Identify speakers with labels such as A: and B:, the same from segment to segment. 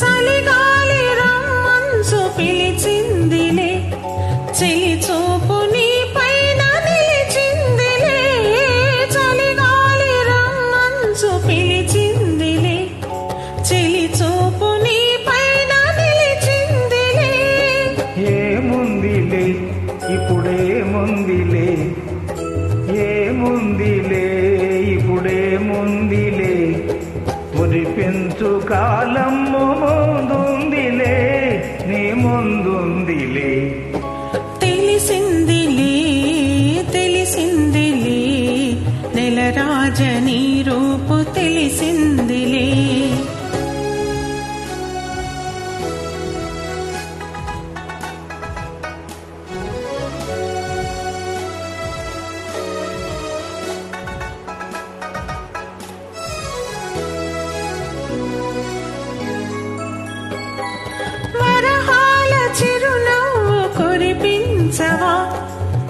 A: చలిగాలి రమ్మంచు పిలిచిందిలే చెలి చూపు నీ పైన నిలిచిందిలే. చలిగాలి రమ్మంచు పిలిచిందిలే చెలి చూపు నీ పైన నిలిచిందిలే.
B: ఏముందిలే? ఇప్పుడేముందిలే? ఏముందిలే? ఇప్పుడేముందిలే? మురిపించు కాలము ముందుందిలే నీ ముందుందిలే.
A: తెలిసిందిలే తెలిసిందిలే నెలరాజని రూపు తెలిసిందిలే. పలికించవా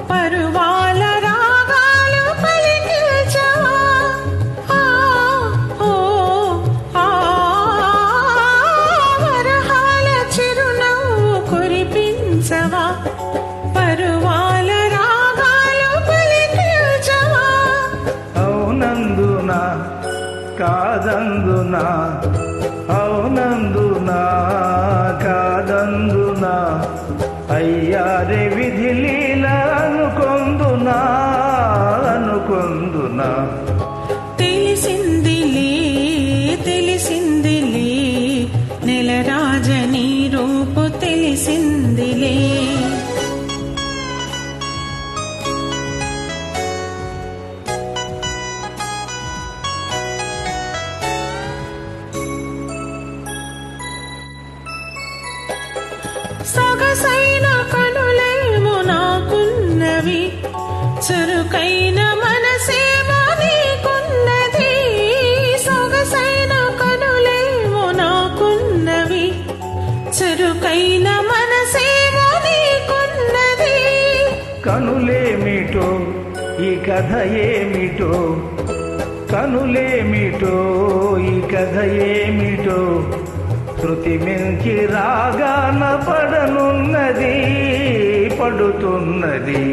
A: పరువాల రాగాలు పలికించవా వరహాల చిరునవ్వు కురిపించవా? పరువాల రాగాలు పలికించవా
B: అవునందునా కాదందునా అవునందునా కాదందునా. అయ్యారే విధి లీల అనుకొందునా అనుకొందునా.
A: తెలిసిందిలే తెలిసిందిలే నెలరాజని రూపు తెలిసిందిలే సొగసైన చురుకైన మనసేమో నీకున్నది. సొగసైన కనులేమో నాకున్నవి. చురుకైన మనసేమో నీకున్నది.
B: కనులేమిటో ఈ కథ ఏమిటో కనులేమిటో ఈ కథ ఏమిటో శృతి మించి రాగాన పడనున్నది పడుతున్నది.